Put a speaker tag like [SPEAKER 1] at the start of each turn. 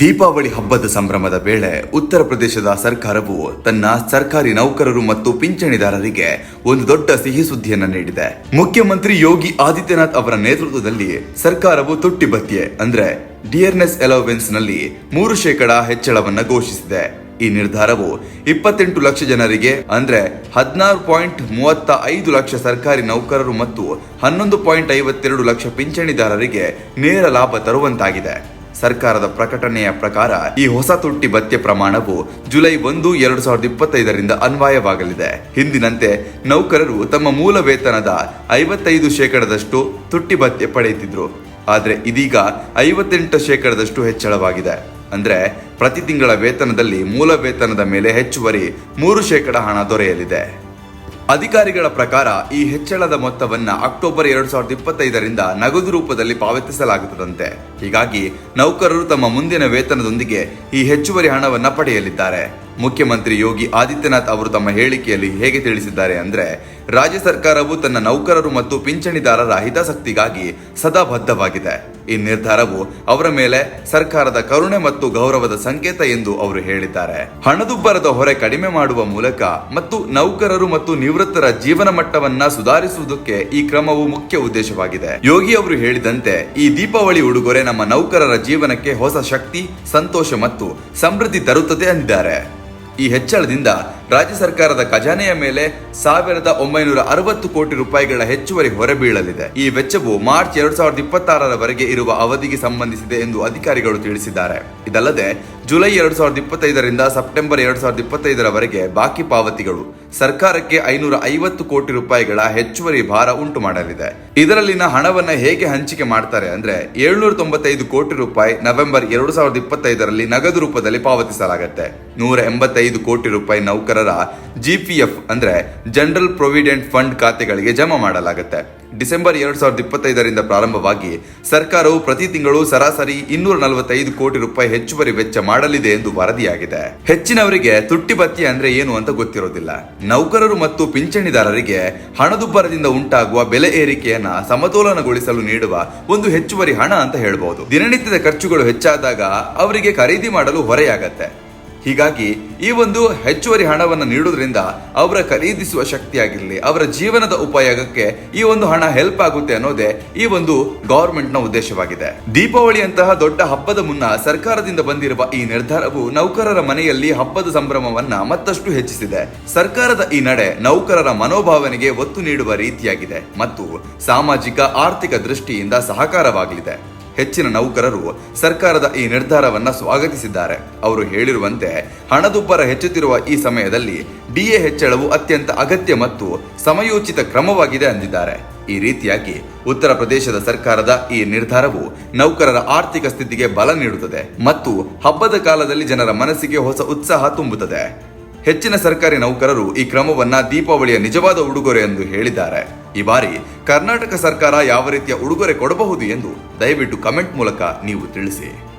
[SPEAKER 1] ದೀಪಾವಳಿ ಹಬ್ಬದ ಸಂಭ್ರಮದ ವೇಳೆ ಉತ್ತರ ಪ್ರದೇಶದ ಸರ್ಕಾರವು ತನ್ನ ಸರ್ಕಾರಿ ನೌಕರರು ಮತ್ತು ಪಿಂಚಣಿದಾರರಿಗೆ ಒಂದು ದೊಡ್ಡ ಸಿಹಿ ಸುದ್ದಿಯನ್ನ ನೀಡಿದೆ. ಮುಖ್ಯಮಂತ್ರಿ ಯೋಗಿ ಆದಿತ್ಯನಾಥ್ ಅವರ ನೇತೃತ್ವದಲ್ಲಿ ಸರ್ಕಾರವು ತುಟ್ಟಿ ಭತ್ಯೆ ಅಂದ್ರೆ ಡಿಯರ್ನೆಸ್ ಅಲೋವೆನ್ಸ್ನಲ್ಲಿ ಮೂರು ಶೇಕಡ ಹೆಚ್ಚಳವನ್ನು ಘೋಷಿಸಿದೆ. ಈ ನಿರ್ಧಾರವು ಇಪ್ಪತ್ತೆಂಟು ಲಕ್ಷ ಜನರಿಗೆ, ಅಂದ್ರೆ ಹದಿನಾರು ಪಾಯಿಂಟ್ ಮೂವತ್ತ ಐದು ಲಕ್ಷ ಸರ್ಕಾರಿ ನೌಕರರು ಮತ್ತು ಹನ್ನೊಂದು ಪಾಯಿಂಟ್ ಐವತ್ತೆರಡು ಲಕ್ಷ ಪಿಂಚಣಿದಾರರಿಗೆ ನೇರ ಲಾಭ ತರುವಂತಾಗಿದೆ. ಸರ್ಕಾರದ ಪ್ರಕಟಣೆಯ ಪ್ರಕಾರ ಈ ಹೊಸ ತುಟ್ಟಿ ಭತ್ಯೆ ಪ್ರಮಾಣವು ಜುಲೈ ಒಂದು, ಎರಡು ಸಾವಿರದ ಇಪ್ಪತ್ತೈದರಿಂದ ಅನ್ವಯವಾಗಲಿದೆ. ಹಿಂದಿನಂತೆ ನೌಕರರು ತಮ್ಮ ಮೂಲ ವೇತನದ ಐವತ್ತೈದು ಶೇಕಡದಷ್ಟು ತುಟ್ಟಿ ಭತ್ಯೆ ಪಡೆಯುತ್ತಿದ್ರು. ಆದರೆ ಇದೀಗ ಐವತ್ತೆಂಟು ಶೇಕಡದಷ್ಟು ಹೆಚ್ಚಳವಾಗಿದೆ. ಅಂದ್ರೆ ಪ್ರತಿ ತಿಂಗಳ ವೇತನದಲ್ಲಿ ಮೂಲ ವೇತನದ ಮೇಲೆ ಹೆಚ್ಚುವರಿ ಮೂರು ಶೇಕಡ ಹಣ ದೊರೆಯಲಿದೆ. ಅಧಿಕಾರಿಗಳ ಪ್ರಕಾರ ಈ ಹೆಚ್ಚಳದ ಮೊತ್ತವನ್ನ ಅಕ್ಟೋಬರ್ ಎರಡ್ ಸಾವಿರದ ಇಪ್ಪತ್ತೈದರಿಂದ ನಗದು ರೂಪದಲ್ಲಿ ಪಾವತಿಸಲಾಗುತ್ತದಂತೆ. ಹೀಗಾಗಿ ನೌಕರರು ತಮ್ಮ ಮುಂದಿನ ವೇತನದೊಂದಿಗೆ ಈ ಹೆಚ್ಚುವರಿ ಹಣವನ್ನ ಪಡೆಯಲಿದ್ದಾರೆ. ಮುಖ್ಯಮಂತ್ರಿ ಯೋಗಿ ಆದಿತ್ಯನಾಥ್ ಅವರು ತಮ್ಮ ಹೇಳಿಕೆಯಲ್ಲಿ ಹೇಗೆ ತಿಳಿಸಿದ್ದಾರೆ ಅಂದರೆ, ರಾಜ್ಯ ಸರ್ಕಾರವು ತನ್ನ ನೌಕರರು ಮತ್ತು ಪಿಂಚಣಿದಾರರ ಹಿತಾಸಕ್ತಿಗಾಗಿ ಸದಾ ಬದ್ಧವಾಗಿದೆ. ಈ ನಿರ್ಧಾರವು ಅವರ ಮೇಲೆ ಸರ್ಕಾರದ ಕರುಣೆ ಮತ್ತು ಗೌರವದ ಸಂಕೇತ ಎಂದು ಅವರು ಹೇಳಿದ್ದಾರೆ. ಹಣದುಬ್ಬರದ ಹೊರೆ ಕಡಿಮೆ ಮಾಡುವ ಮೂಲಕ ಮತ್ತು ನೌಕರರು ಮತ್ತು ನಿವೃತ್ತರ ಜೀವನ ಮಟ್ಟವನ್ನ ಸುಧಾರಿಸುವುದಕ್ಕೆ ಈ ಕ್ರಮವು ಮುಖ್ಯ ಉದ್ದೇಶವಾಗಿದೆ. ಯೋಗಿ ಅವರು ಹೇಳಿದಂತೆ, ಈ ದೀಪಾವಳಿ ಉಡುಗೊರೆ ನಮ್ಮ ನೌಕರರ ಜೀವನಕ್ಕೆ ಹೊಸ ಶಕ್ತಿ, ಸಂತೋಷ ಮತ್ತು ಸಮೃದ್ಧಿ ತರುತ್ತದೆ ಎಂದಿದ್ದಾರೆ ಈ ಹೆಚ್ಚಳದಿಂದ ರಾಜ್ಯ ಸರ್ಕಾರದ ಖಜಾನೆಯ ಮೇಲೆ ಸಾವಿರದ ಒಂಬೈನೂರ ಅರವತ್ತು ಕೋಟಿ ರೂಪಾಯಿಗಳ ಹೆಚ್ಚುವರಿ ಹೊರೆ ಬೀಳಲಿದೆ. ಈ ವೆಚ್ಚವು ಮಾರ್ಚ್ ಎರಡ್ ಸಾವಿರದ ಇಪ್ಪತ್ತಾರರವರೆಗೆ ಇರುವ ಅವಧಿಗೆ ಸಂಬಂಧಿಸಿದೆ ಎಂದು ಅಧಿಕಾರಿಗಳು ತಿಳಿಸಿದ್ದಾರೆ. ಇದಲ್ಲದೆ, ಜುಲೈ ಎರಡ್ ಸಾವಿರದ ಇಪ್ಪತ್ತೈದರಿಂದ ಸೆಪ್ಟೆಂಬರ್ ಎರಡ್ ಸಾವಿರದ ಇಪ್ಪತ್ತೈದರವರೆಗೆ ಬಾಕಿ ಪಾವತಿಗಳು ಸರ್ಕಾರಕ್ಕೆ ಐನೂರ ಐವತ್ತು ಕೋಟಿ ರೂಪಾಯಿಗಳ ಹೆಚ್ಚುವರಿ ಭಾರ ಉಂಟು ಮಾಡಲಿದೆ. ಇದರಲ್ಲಿನ ಹಣವನ್ನು ಹೇಗೆ ಹಂಚಿಕೆ ಮಾಡ್ತಾರೆ ಅಂದ್ರೆ ಏಳ್ನೂರ ತೊಂಬತ್ತೈದು ಕೋಟಿ ರೂಪಾಯಿ ನವೆಂಬರ್ ಎರಡು ಸಾವಿರದ ಇಪ್ಪತ್ತೈದರಲ್ಲಿ ನಗದು ರೂಪದಲ್ಲಿ ಪಾವತಿಸಲಾಗುತ್ತೆ. ನೂರ ಎಂಬತ್ತೈದು ಕೋಟಿ ರೂಪಾಯಿ ನೌಕರರ ಜಿಪಿಎಫ್ ಅಂದ್ರೆ ಜನರಲ್ ಪ್ರೊವಿಡೆಂಟ್ ಫಂಡ್ ಖಾತೆಗಳಿಗೆ ಜಮಾ ಮಾಡಲಾಗುತ್ತೆ. ಡಿಸೆಂಬರ್ ಎರಡ್ ಸಾವಿರದ ಇಪ್ಪತ್ತೈದರಿಂದ ಪ್ರಾರಂಭವಾಗಿ ಸರ್ಕಾರವು ಪ್ರತಿ ತಿಂಗಳು ಸರಾಸರಿ ಇನ್ನೂರ ನಲವತ್ತೈದು ಕೋಟಿ ರೂಪಾಯಿ ಹೆಚ್ಚುವರಿ ವೆಚ್ಚ ಮಾಡಲಿದೆ ಎಂದು ವರದಿಯಾಗಿದೆ. ಹೆಚ್ಚಿನವರಿಗೆ ತುಟ್ಟಿ ಅಂದ್ರೆ ಏನು ಅಂತ ಗೊತ್ತಿರೋದಿಲ್ಲ. ನೌಕರರು ಮತ್ತು ಪಿಂಚಣಿದಾರರಿಗೆ ಹಣದುಬ್ಬರದಿಂದ ಉಂಟಾಗುವ ಬೆಲೆ ಏರಿಕೆಯನ್ನ ಸಮತೋಲನಗೊಳಿಸಲು ನೀಡುವ ಒಂದು ಹೆಚ್ಚುವರಿ ಹಣ ಅಂತ ಹೇಳಬಹುದು ದಿನನಿತ್ಯದ ಖರ್ಚುಗಳು ಹೆಚ್ಚಾದಾಗ ಅವರಿಗೆ ಖರೀದಿ ಮಾಡಲು ಹೊರೆಯಾಗತ್ತೆ. ಹೀಗಾಗಿ ಈ ಒಂದು ಹೆಚ್ಚುವರಿ ಹಣವನ್ನು ನೀಡುವುದರಿಂದ ಅವರ ಖರೀದಿಸುವ ಶಕ್ತಿಯಾಗಿರಲಿ, ಅವರ ಜೀವನದ ಉಪಯೋಗಕ್ಕೆ ಈ ಒಂದು ಹಣ ಹೆಲ್ಪ್ ಆಗುತ್ತೆ ಅನ್ನೋದೇ ಈ ಒಂದು ಗವರ್ಮೆಂಟ್ ಉದ್ದೇಶವಾಗಿದೆ. ದೀಪಾವಳಿಯಂತಹ ದೊಡ್ಡ ಹಬ್ಬದ ಮುನ್ನ ಸರ್ಕಾರದಿಂದ ಬಂದಿರುವ ಈ ನಿರ್ಧಾರವು ನೌಕರರ ಮನೆಯಲ್ಲಿ ಹಬ್ಬದ ಸಂಭ್ರಮವನ್ನ ಮತ್ತಷ್ಟು ಹೆಚ್ಚಿಸಿದೆ. ಸರ್ಕಾರದ ಈ ನಡೆ ನೌಕರರ ಮನೋಭಾವನೆಗೆ ಒತ್ತು ನೀಡುವ ರೀತಿಯಾಗಿದೆ ಮತ್ತು ಸಾಮಾಜಿಕ, ಆರ್ಥಿಕ ದೃಷ್ಟಿಯಿಂದ ಸಹಕಾರವಾಗಲಿದೆ. ಹೆಚ್ಚಿನ ನೌಕರರು ಸರ್ಕಾರದ ಈ ನಿರ್ಧಾರವನ್ನು ಸ್ವಾಗತಿಸಿದ್ದಾರೆ. ಅವರು ಹೇಳಿರುವಂತೆ, ಹಣದುಬ್ಬರ ಹೆಚ್ಚುತ್ತಿರುವ ಈ ಸಮಯದಲ್ಲಿ ಡಿಎ ಹೆಚ್ಚಳವು ಅತ್ಯಂತ ಅಗತ್ಯ ಮತ್ತು ಸಮಯೋಚಿತ ಕ್ರಮವಾಗಿದೆ ಅಂದಿದ್ದಾರೆ. ಈ ರೀತಿಯಾಗಿ ಉತ್ತರ ಪ್ರದೇಶದ ಸರ್ಕಾರದ ಈ ನಿರ್ಧಾರವು ನೌಕರರ ಆರ್ಥಿಕ ಸ್ಥಿತಿಗೆ ಬಲ ನೀಡುತ್ತದೆ ಮತ್ತು ಹಬ್ಬದ ಕಾಲದಲ್ಲಿ ಜನರ ಮನಸ್ಸಿಗೆ ಹೊಸ ಉತ್ಸಾಹ ತುಂಬುತ್ತದೆ. ಹೆಚ್ಚಿನ ಸರ್ಕಾರಿ ನೌಕರರು ಈ ಕ್ರಮವನ್ನ ದೀಪಾವಳಿಯ ನಿಜವಾದ ಉಡುಗೊರೆ ಎಂದು ಹೇಳಿದ್ದಾರೆ. ಈ ಬಾರಿ ಕರ್ನಾಟಕ ಸರ್ಕಾರ ಯಾವ ರೀತಿಯ ಉಡುಗೊರೆ ಕೊಡಬಹುದು ಎಂದು ದಯವಿಟ್ಟು ಕಮೆಂಟ್ ಮೂಲಕ ನೀವು ತಿಳಿಸಿ.